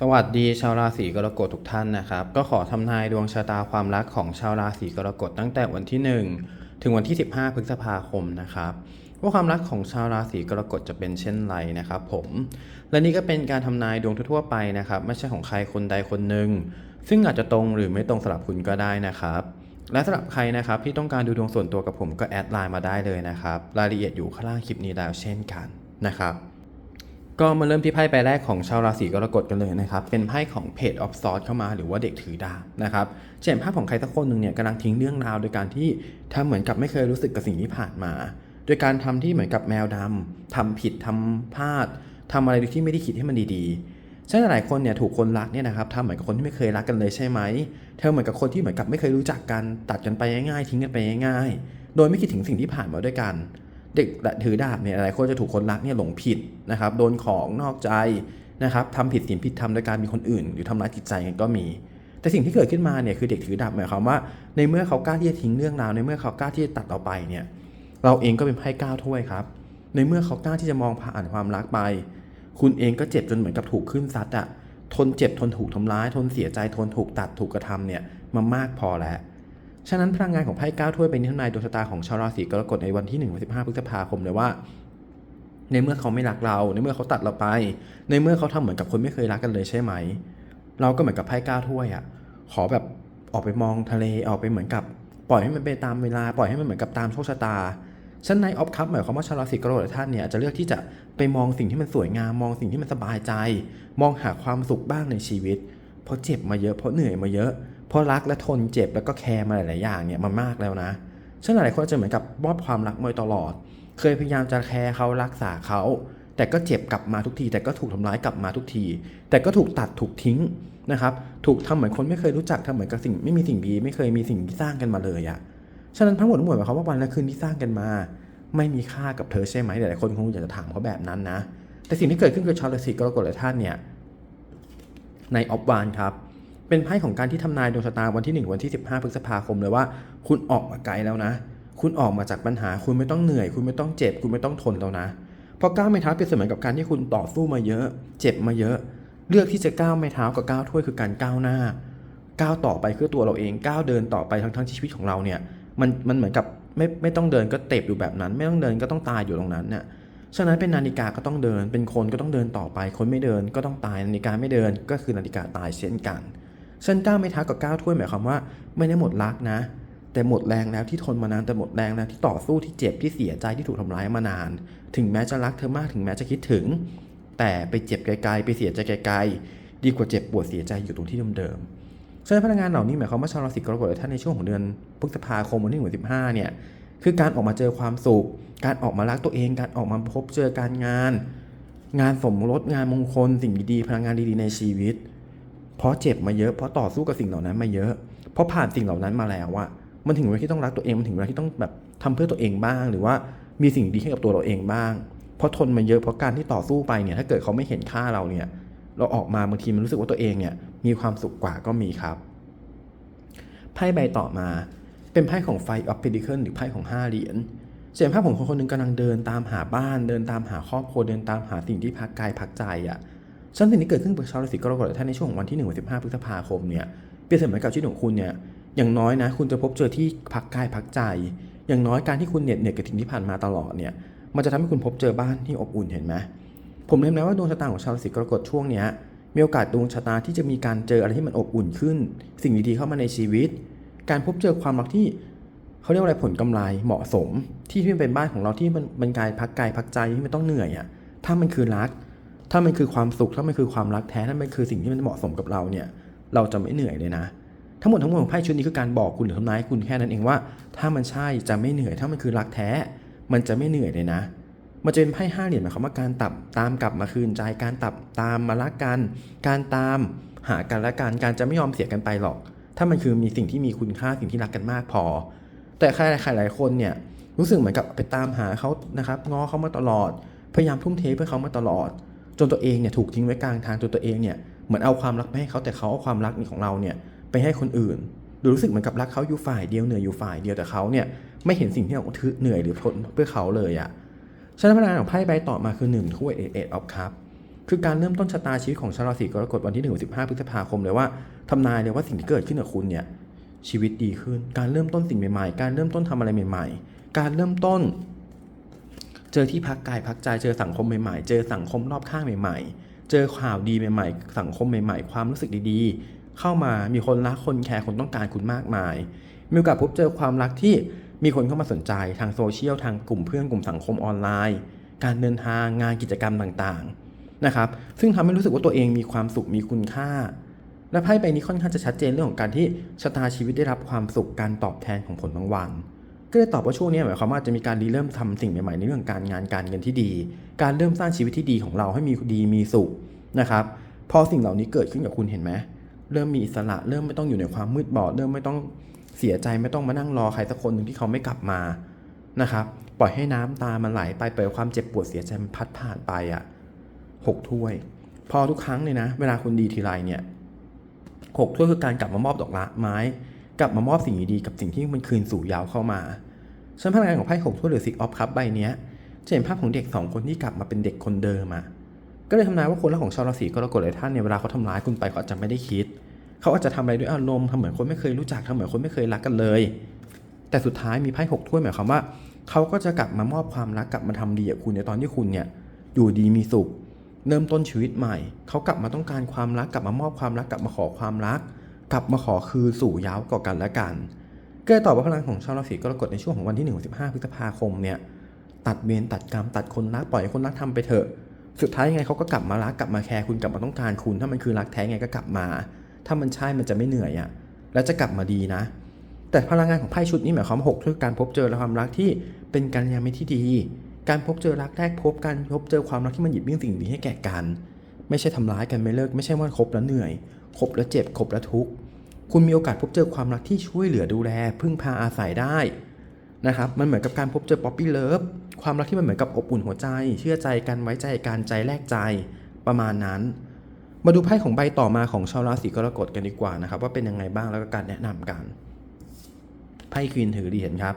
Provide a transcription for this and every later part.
สวัสดีชาวราศีกรกฎทุกท่านนะครับ ก็ขอทำนายดวงชะตาความรักของชาวราศีกรกฎตั้งแต่วันที่ 1 ถึงวันที่ 15 พฤษภาคมนะครับว่าความรักของชาวราศีกรกฎจะเป็นเช่นไรนะครับ ผม และนี่ก็เป็นการทำนายดวงทั่วไปนะครับ ไม่ใช่ของใครคนใดคนหนึ่งซึ่งอาจจะตรงหรือไม่ตรงสำหรับคุณก็ได้นะครับ และสำหรับใครนะครับที่ต้องการดูดวงส่วนตัวกับผมก็แอดไลน์มาได้เลยนะครับ รายละเอียดอยู่ข้างล่างคลิปนี้แล้วเช่นกันนะครับ ก็มาเริ่มที่ไพ่ใบแรกของชาวราศีกรกฎกันเลยนะครับ เป็นไพ่ของเพจออฟซอร์เข้ามาหรือว่าเด็กถือดาบนะครับเห็นภาพของใครสักคนหนึ่งเนี่ยกำลังทิ้งเรื่องราวโดยการที่ทำเหมือนกับไม่เคยรู้สึกกับสิ่งที่ผ่านมา โดยการทำที่เหมือนกับแมวดำทำผิดทำพลาดทำอะไรโดยที่ไม่ได้คิดให้มันดีๆใช่หลายคนเนี่ยถูกคนรักเนี่ยนะครับทำเหมือนกับคนที่ไม่เคยรักกันเลยใช่ไหมเธอเหมือนกับคนที่เหมือนกับไม่เคยรู้จักกันตัดกันไปง่ายๆทิ้งกันไปง่ายๆ โดยไม่คิดถึงสิ่งที่ผ่านมาด้วยกัน เด็กถือดาบเนี่ยหลายคนจะถูกคนรักเนี่ยหลงผิดนะครับโดนของนอกใจนะครับทำผิดศีลผิดธรรมโดยการมีคนอื่น หรือทำร้ายจิตใจกันก็มี แต่สิ่งที่เกิดขึ้นมาเนี่ยคือเด็กถือดาบหมายความว่า ในเมื่อเขากล้าที่จะทิ้งเรื่องราวในเมื่อเขากล้าที่จะตัดเราไปเนี่ยเราเองก็เป็นไพ่ก้าวถ้วยครับ ในเมื่อเขากล้าที่จะมองผ่านความรักไป คุณเองก็เจ็บจนเหมือนกับถูกขึ้นซัดอะทนเจ็บทนถูกทำร้าย ทนเสียใจทนถูกตัดถูกกระทำเนี่ยมามากพอแล้ว ฉะนั้นพลังงานของไพ่เก้าถ้วยเป็นทานายดวงชะตาของชาวราศีกรกฎในวันที่1ถึง15พฤษภาคมเลยว่า ในเมื่อเขาไม่รักเรา ในเมื่อเขาตัดเราไป ในเมื่อเขาทำเหมือนกับคนไม่เคยรักกันเลยใช่ไหม เราก็เหมือนกับไพ่เก้าถ้วยอะ่ะขอแบบออกไปมองทะเลออกไปเหมือนกับปล่อยให้มันไปตามเวลาปล่อยให้มันเหมือนกับตามโชคชะตาชั้นในออฟคัพหมายความว่าชาวราศีกรกฎท่านเนี่ยจะเลือกที่จะไปมองสิ่งที่มันสวยงามมองสิ่งที่มันสบายใจ มองหาความสุขบ้างในชีวิต เพราะเจ็บมาเยอะเพราะเหนื่อยมาเยอะ เพราะรักและทนเจ็บแล้วก็แคร์มาหลายๆอย่างเนี่ยมามากแล้วนะฉันหลายคนจะเหมือนกับมอบความรักมาตลอด เคยพยายามจะแคร์เขารักษาเขา แต่ก็เจ็บกลับมาทุกที แต่ก็ถูกทำร้ายกลับมาทุกที แต่ก็ถูกตัดถูกทิ้งนะครับ ถูกทำเหมือนคนไม่เคยรู้จักทำเหมือนกับสิ่งไม่มีสิ่งดี ไม่เคยมีสิ่งที่สร้างกันมาเลยอะฉะนั้นทั้งหมดทั้งมวลหมายความว่าวันและคืนที่สร้างกันมา ไม่มีค่ากับเธอใช่ไหมหลายๆคนคงอยากจะถามเขาแบบนั้นนะ แต่สิ่งที่เกิดขึ้นกับชาวราศีกรกฎหลายท่านเนี่ยในออฟวานครับ เป็นไพ่ของการที่ทำนายดวงชะตาวันที่ 1 วันที่ 15 พฤษภาคมเลยว่า คุณออกมาไกลแล้วนะ คุณออกมาจากปัญหา คุณไม่ต้องเหนื่อย คุณไม่ต้องเจ็บ คุณไม่ต้องทนแล้วนะเพราะก้าวไม้เท้าเปรียบเสมือนกับการที่คุณต่อสู้มาเยอะ เจ็บมาเยอะ เลือกที่จะก้าวไม้เท้ากับก้าวถ้วยคือการก้าวหน้า ก้าวต่อไปเพื่อตัวเราเองก้าวเดินต่อไปทั้งทั้งชีวิตของเราเนี่ยมันมันเหมือนกับไม่ไม่ต้องเดินก็เต็บอยู่แบบนั้น ไม่ต้องเดินก็ต้องตายอยู่ตรงนั้นเนี่ยฉะนั้นเป็นนาฬิกาก็ต้องเดิน เป็นคนก็ต้องเดินต่อไป คนไม่เดินก็ต้องตาย นาฬิกาไม่เดินก็คือนาฬิกาตายเช่นกัน ฉันก้าวไม่ท้ากับก้าวถ้วยหมายความว่า ไม่ได้หมดรักนะ แต่หมดแรงแล้วที่ทนมานานแต่หมดแรงแล้วที่ต่อสู้ที่เจ็บที่เสียใจที่ถูกทำร้ายมานาน ถึงแม้จะรักเธอมากถึงแม้จะคิดถึง แต่ไปเจ็บไกลๆไปเสียใจไกลๆดีกว่าเจ็บปวดเสียใจอยู่ตรงที่เดิมๆฉะนั้นพลังงานเหล่านี้หมายความว่าชาวราศีกรกฎหลายท่านในช่วงของเดือนพฤษภาคมวันที่หนึ่งสิบห้าเนี่ยคือการออกมาเจอความสุข การออกมารักตัวเอง การออกมาพบเจอการงาน งานสมรสงานมงคลสิ่งดีๆพลังงานดีๆในชีวิต เพราะเจ็บมาเยอะเพราะต่อสู้กับสิ่งเหล่านั้นมาเยอะ เพราะผ่านสิ่งเหล่านั้นมาแล้วอะมันถึงเวลาที่ต้องรักตัวเองมันถึงเวลาที่ต้องแบบทำเพื่อตัวเองบ้าง หรือว่ามีสิ่งดีให้กับตัวเราเองบ้าง เพราะทนมาเยอะเพราะการที่ต่อสู้ไปเนี่ยถ้าเกิดเขาไม่เห็นค่าเราเนี่ย เราออกมาบางทีมันรู้สึกว่าตัวเองเนี่ยมีความสุขกว่าก็มีครับไพ่ใบต่อมาเป็นไพ่ของไฟออฟเพดิเคิลหรือไพ่ของ5เหรียญเสียงภาพของคนคนหนึ่งกำลังเดินตามหาบ้านเดินตามหาครอบครัวเดินตามหาสิ่งที่พักกายพักใจอะ่ะ ฉันสิ่งที่เกิดขึ้นกับชาวราศีกรกฎท่านในช่วงของวันที่1ถึง15พฤษภาคมเนี่ยเปรียบเสมือนกับชีวิตของคุณเนี่ยอย่างน้อยนะคุณจะพบเจอที่พักกายพักใจ อย่างน้อยการที่คุณเหน็ดเหนื่อยกับสิ่งที่ผ่านมาตลอดเนี่ยมันจะทำให้คุณพบเจอบ้านที่อบอุ่นเห็นไหมผมเห็นแล้วว่าดวงชะตาของชาวราศีกรกฎช่วงเนี้ยมีโอกาสดวงชะตาที่จะมีการเจออะไรที่มันอบอุ่นขึ้น สิ่งดีๆเข้ามาในชีวิต การพบเจอความรักที่เขาเรียกว่าอะไรผลกำไรเหมาะสมที่ที่เป็นบ้านของเราที่มันมันกายพักกายพักใจที่ไม่ต้องเหนื่อยอะ่ะถ้ามันคือรัก ถ้ามันคือความสุขถ้ามันคือความรักแท้ถ้ามันคือสิ่งที่มันเหมาะสมกับเราเนี่ย เราจะไม่เหนื่อยเลยนะ ทั้งหมดทั้งมวลของไพ่ชุดนี้คือการบอกคุณหรือทำนายคุณแค่นั้นเองว่า ถ้ามันใช่จะไม่เหนื่อย ถ้ามันคือรักแท้ มันจะไม่เหนื่อยเลยนะมันจะเป็นไพ่ห้าเหรียญหมายความว่าการตับตามกลับมาคืนใจการตับตามมารักกัน การตามหากันและกันการจะไม่ยอมเสียกันไปหรอก ถ้ามันคือมีสิ่งที่มีคุณค่าสิ่งที่รักกันมากพอ แต่ใครใครหลายคนเนี่ยรู้สึกเหมือนกับไปตามหาเขานะครับง้อเขามาตลอด พยายามทุ่มเทเพื่อเขามาตลอด จนตัวเองเนี่ยถูกทิ้งไว้กลางทางจนตัวเองเนี่ยเหมือนเอาความรักไปให้เขาแต่เขาเอาความรักนี่ของเราเนี่ยไปให้คนอื่นดูรู้สึกเหมือนกับรักเขาอยู่ฝ่ายเดียวเหนื่อยอยู่ฝ่ายเดียวแต่เขาเนี่ยไม่เห็นสิ่งที่เราทึเหนื่อยหรือทนเพื่อเขาเลยอะ่ะฉะนั้นพลังงานของไพ่ใบต่อมาคือหนึ่งถ้วยเอเอออฟคัพคือการเริ่มต้นชะตาชีวิตของชาวราศีกรกฎวันที่1ถึง15พฤษภาคมเลยว่าทำนายเลยว่าสิ่งที่เกิดขึ้นกับคุณเนี่ยชีวิตดีขึ้น การเริ่มต้นสิ่งใหม่ๆ การเริ่มต้นทำอะไรใหม่ ๆ การเริ่มต้น เจอที่พักกายพักใจเจอสังคมใหม่ๆ เจอสังคมรอบข้างใหม่ ๆ เจอข่าวดีใหม่ ๆ สังคมใหม่ ๆ ความรู้สึกดีๆ เข้ามามีคนรักคนแคร์คนต้องการคุณมากมาย มีโอกาสพบเจอความรักที่มีคนเข้ามาสนใจทางโซเชียลทางกลุ่มเพื่อนกลุ่มสังคมออนไลน์ การเดินทางงานกิจกรรมต่างๆนะครับซึ่งทำให้รู้สึกว่าตัวเองมีความสุขมีคุณค่า และไพ่ใบนี้ค่อนข้างจะชัดเจนเรื่องของการที่ชะตาชีวิตได้รับความสุขการตอบแทนของผลรางวัล ก็เลยตอบว่าช่วงนี้หมายความว่าจะมีการรีเริ่มทำสิ่งใหม่ๆในเรื่องการงานการเงินที่ดี การเริ่มสร้างชีวิตที่ดีของเราให้มีดีมีสุขนะครับพอสิ่งเหล่านี้เกิดขึ้นกับคุณเห็นไหมเริ่มมีอิสระเริ่มไม่ต้องอยู่ในความมืดบอด เริ่มไม่ต้องเสียใจไม่ต้องมานั่งรอใครสักคนหนึ่งที่เขาไม่กลับมานะครับปล่อยให้น้ำตามันไหลไปปล่อยความเจ็บปวดเสียใจมันพัดผ่านไปอะหกถ้วย พอทุกครั้งเลยนะ เวลาคุณดีทีไรเนี่ยหกถ้วยคือการกลับมามอบดอกละไม้ กลับมามอบสิ่งดีๆกับสิ่งที่มันคืนสู่ยาวเข้ามาฉันพลังงานของไพ่หกถ้วยหรือซิกออฟคัพใบเนี้ยจะเห็นภาพของเด็กสองคนที่กลับมาเป็นเด็กคนเดิมอะก็เลยทำนายว่าคนรักของชาวราศีกรกฎหลายท่านเนี่ยเวลาเขาทำร้ายคุณไปเขาอาจจะไม่ได้คิด เขาอาจจะทำอะไรด้วยอารมณ์ทำเหมือนคนไม่เคยรู้จักทำเหมือนคนไม่เคยรักกันเลย แต่สุดท้ายมีไพ่หกถ้วยหมายความว่าเขาก็จะกลับมามอบความรักกลับมาทำดีกับคุณในตอนที่คุณเนี่ยอยู่ดีมีสุข เริ่มต้นชีวิตใหม่ เขากลับมาต้องการความรักกลับมามอบความรักกลับมาขอความรัก กลับมาขอคืนสู่ย้าวก่อกันและกันก็เลยตอบว่าพลังของชาวราศีกรกฎในช่วงของวันที่1นึ่งถึงพฤษภาคมเนี่ยตัดเวรตัดกรรมตัดคนรักปล่อยคนรักทำไปเถอะ สุดท้ายยังไงเขาก็กลับมารักกลับมาแคร์คุณกลับมาต้องการคุณ ถ้ามันคือรักแท้ไงก็กลับมา ถ้ามันใช่มันจะไม่เหนื่อยอะ่ะแล้วจะกลับมาดีนะ แต่พลังงานของไพ่ชุดนี้หมายความหกคือการพบเจอและความรักที่เป็นการยามิที่ดี การพบเจอรักแรกพบกันพบเจอความรักที่มันหยิบยื่นสิ่งดีให้แก่กัน ไม่ใช่ทำร้ายกันไม่เลิกไม่ใช่ว่าคบแล้วเหนื่อย คบแล้วเจ็บคบแล้วทุกข์คุณมีโอกาสพบเจอความรักที่ช่วยเหลือดูแล พึ่งพาอาศัยได้นะครับมันเหมือนกับการพบเจอป๊อปปี้เลิฟความรักที่มันเหมือนกับอบอุ่นหัวใจ เชื่อใจกันไว้ใจกันใจแลกใจประมาณนั้น มาดูไพ่ของใบต่อมาของชาวราศีกรกฎกันดีกว่านะครับ ว่าเป็นยังไงบ้างแล้วก็การแนะนำกันไพ่ควีนถือเหรียญครับ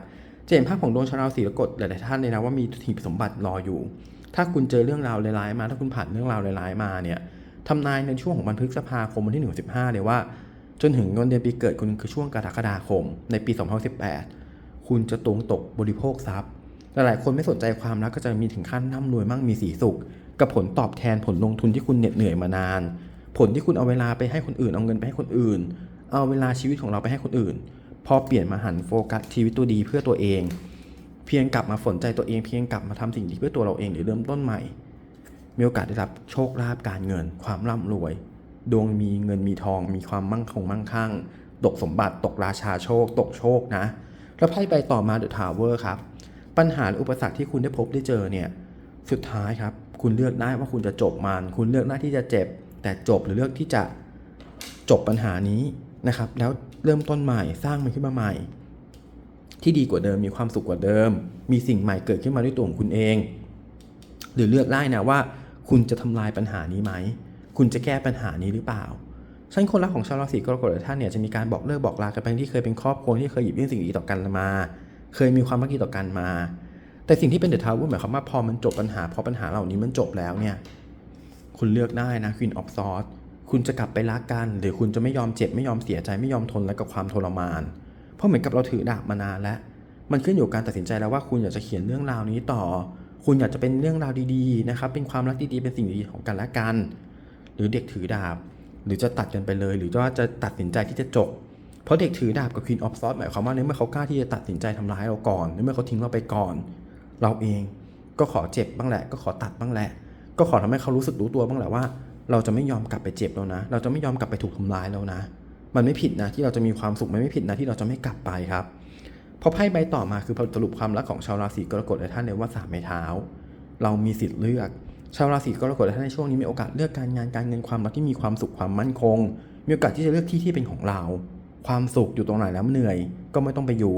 จะเห็นภาพของดวงชาวราศีกรกฎหลายๆท่านเลยนะว่ามีถีบสมบัติรออยู่ ถ้าคุณเจอเรื่องราวร้ายๆมา ถ้าคุณผ่านเรื่องราวร้ายๆมาเนี่ย ทำนายในช่วงของวันพฤษภาคมวันที่1นึ่งสิบห้าเลยว่า จนถึงวันเดือนปีเกิดคุณคือช่วงกรกฎาคม ในปี 2018 คุณจะตรงตกบริโภคทรัพย์หลายคนไม่สนใจความรักก็จะมีถึงขั้นร่ำรวยมั่งมีสีสุข กับผลตอบแทนผลลงทุนที่คุณเหน็ดเหนื่อยมานาน ผลที่คุณเอาเวลาไปให้คนอื่นเอาเงินไปให้คนอื่น เอาเวลาชีวิตของเราไปให้คนอื่น พอเปลี่ยนมาหันโฟกัสชีวิตตัวดีเพื่อตัวเอง เพียงกลับมาสนใจตัวเองเพียงกลับมาทำสิ่งดีเพื่อตัวเราเองหรือเริ่มต้นใหม่ มีโอกาสได้รับโชคลาภการเงิน ความร่ำรวย ดวงมีเงินมีทอง มีความมั่งคงมั่งคั่งตกสมบัติตกราชาโชค ตกโชคนะ แล้วไพ่ใบต่อมาเดอะทาวเวอร์ครับ ปัญหาหรืออุปสรรคที่คุณได้พบได้เจอเนี่ยสุดท้ายครับ คุณเลือกได้ว่าคุณจะจบมัน คุณเลือกหน้าที่จะเจ็บ แต่จบหรือเลือกที่จะจบปัญหานี้นะครับ แล้วเริ่มต้นใหม่สร้างมันขึ้นมาใหม่ ที่ดีกว่าเดิมมีความสุขกว่าเดิม มีสิ่งใหม่เกิดขึ้นมาด้วยตัวของคุณเอง หรือเลือกได้นะว่า คุณจะทำลายปัญหานี้ไหม คุณจะแก้ปัญหานี้หรือเปล่าฉันคนรักของชาวราศีกรกฎหลายท่านเนี่ยจะมีการบอกเลิกบอกลากันไปที่เคยเป็นครอบครัวที่เคยหยิบยื่นสิ่งดีต่อกันมา เคยมีความรักดีต่อกันมา แต่สิ่งที่เป็นเดอะทาวเวอร์หมายความว่าพอมันจบปัญหาพอปัญหาเหล่านี้มันจบแล้วเนี่ยคุณเลือกได้นะ Queen of Swords คุณจะกลับไปรักกัน หรือคุณจะไม่ยอมเจ็บไม่ยอมเสียใจไม่ยอมทนและกับความทรมาน เพราะเหมือนกับเราถือดาบมานานแล้ว มันขึ้นอยู่การตัดสินใจแล้วว่าคุณอยากจะเขียนเรื่องราวนี้ต่อ คุณอยากจะเป็นเรื่องราวดีๆนะครับ เป็นความรักดีๆ เป็นสิ่งดีๆของกันและกัน หรือเด็กถือดาบ หรือจะตัดกันไปเลย หรือว่าจะตัดสินใจที่จะจบ เพราะเด็กถือดาบกับ Queen of Swords หมายความว่าในเมื่อเขากล้าที่จะตัดสินใจทำร้ายเราก่อนในเมื่อเขาทิ้งเราไปก่อน เราเองก็ขอเจ็บบ้างแหละ ก็ขอตัดบ้างแหละ ก็ขอทำให้เขารู้สึกรู้ตัวบ้างแหละว่า เราจะไม่ยอมกลับไปเจ็บแล้วนะ เราจะไม่ยอมกลับไปถูกทำร้ายแล้วนะ มันไม่ผิดนะที่เราจะมีความสุขมันไม่ผิดนะที่เราจะไม่กลับไปครับ พอไพ่ใบต่อมาคือสรุปความรักของชาวราศีกรกฎและท่านเลยว่าสามไม้เท้า เรามีสิทธิ์เลือก ชาวราศีกรกฎและท่านในช่วงนี้มีโอกาสเลือกการงานการเงินความรักที่มีความสุขความมั่นคง มีโอกาสที่จะเลือกที่ที่เป็นของเรา ความสุขอยู่ตรงไหนแล้วเหนื่อย ก็ไม่ต้องไปอยู่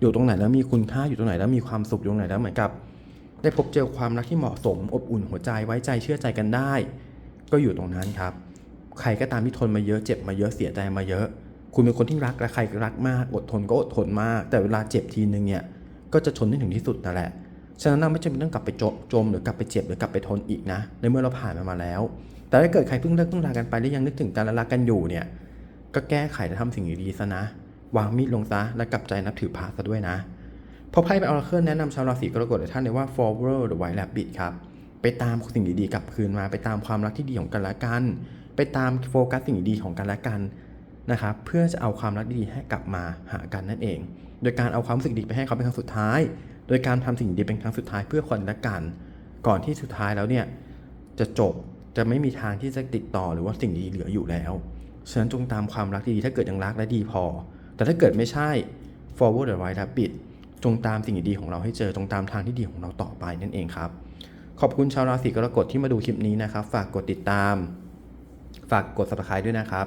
อยู่ตรงไหนแล้วมีคุณค่าอยู่ตรงไหนแล้วมีความสุขอยู่ตรงไหนแล้วเหมือนกับ ได้พบเจอความรักที่เหมาะสม อบอุ่นหัวใจไว้ใจเชื่อใจกันได้ ก็อยู่ตรงนั้นครับ ใครก็ตามที่ทนมาเยอะเจ็บมาเยอะเสียใจมาเยอะ คุณเป็นคนที่รักและใครก็รักมาก อดทนก็อดทนมาก แต่เวลาเจ็บทีนึงเนี่ย ก็จะทนได้ถึงที่สุดนั่นแหละ ฉะนั้นเราไม่จำเป็นต้องกลับไปจมจมหรือกลับไปเจ็บหรือกลับไปทนอีกนะ ในเมื่อเราผ่านมันมาแล้ว แต่ถ้าเกิดใครเพิ่งเลิกเพิ่งลากันไปแล้วยังนึกถึงกันและรักกันอยู่เนี่ย ก็แก้ไขและทำสิ่งดีๆซะนะ วางมีดลงซะและกลับใจนับถือพระซะด้วยนะพราะไพ่เป็นออราเคิลแนะนำชาวราศีกรกฎหลายท่านเลยว่า forward หรือ white rabbit ครับ ไปตามสิ่งดีๆกลับคืนมา ไปตามความรักที่ดีของกันและกัน ไปตามโฟกัสสิ่งดีๆของกันและกัน นะครับเพื่อจะเอาความรักดีๆให้กลับมาหากันนั่นเอง โดยการเอาความรู้สึกดีไปให้เขาเป็นครั้งสุดท้าย โดยการทำสิ่งดีเป็นครั้งสุดท้ายเพื่อคนละกัน ก่อนที่สุดท้ายแล้วเนี่ยจะจบจะไม่มีทางที่จะติดต่อหรือว่าสิ่งดีเหลืออยู่แล้วฉะนั้นจงตามความรักดีๆถ้าเกิดยังรักและดีพอ แต่ถ้าเกิดไม่ใช่ forward หรือ right rapid จงตามสิ่งดีๆของเราให้เจอจงตามทางที่ดีของเราต่อไปนั่นเองครับ ขอบคุณชาวราศีกรกฎที่มาดูคลิปนี้นะครับ ฝากกดติดตาม ฝากกด subscribe ด้วยนะครับ